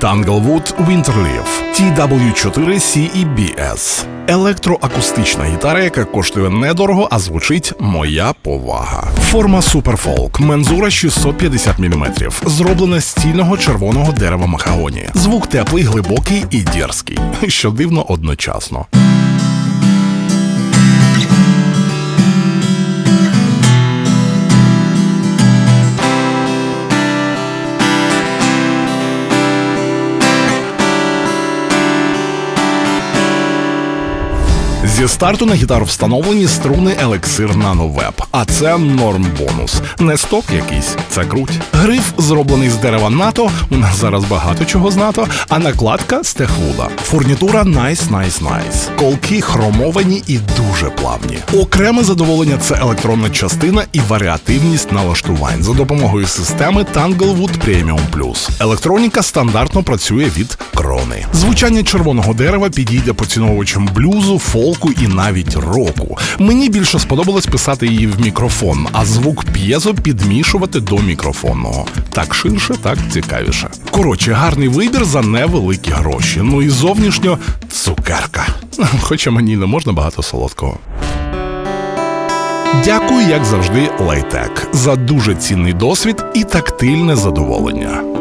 Tanglewood Winterleaf TW4 CEBS Електроакустична гітара, яка коштує недорого, а звучить моя повага. Форма суперфолк, мензура 650 мм, зроблена з стільного червоного дерева махагоні. Звук теплий, глибокий і дерзкий, що дивно одночасно. Зі старту на гітару встановлені струни Elixir Nano Web, а це норм бонус. Не сток якийсь, це круть. Гриф зроблений з дерева НАТО. У нас зараз багато чого з НАТО, а накладка з. Фурнітура nice, nice, nice. Колки хромовані і дуже плавні. Окреме задоволення це електронна частина і варіативність налаштувань за допомогою системи Tanglewood Premium Plus. Електроніка стандартно працює від крони. Звучання червоного дерева підійде поціновувачам блюзу, фолку і навіть року. Мені більше сподобалось писати її в мікрофон, а звук п'єзо підмішувати до мікрофонного. Так ширше, так цікавіше. Коротше, гарний вибір за невеликі гроші. Ну і зовнішньо цукерка. Хоча мені не можна багато солодкого. Дякую, як завжди, Лайтек за дуже цінний досвід і тактильне задоволення.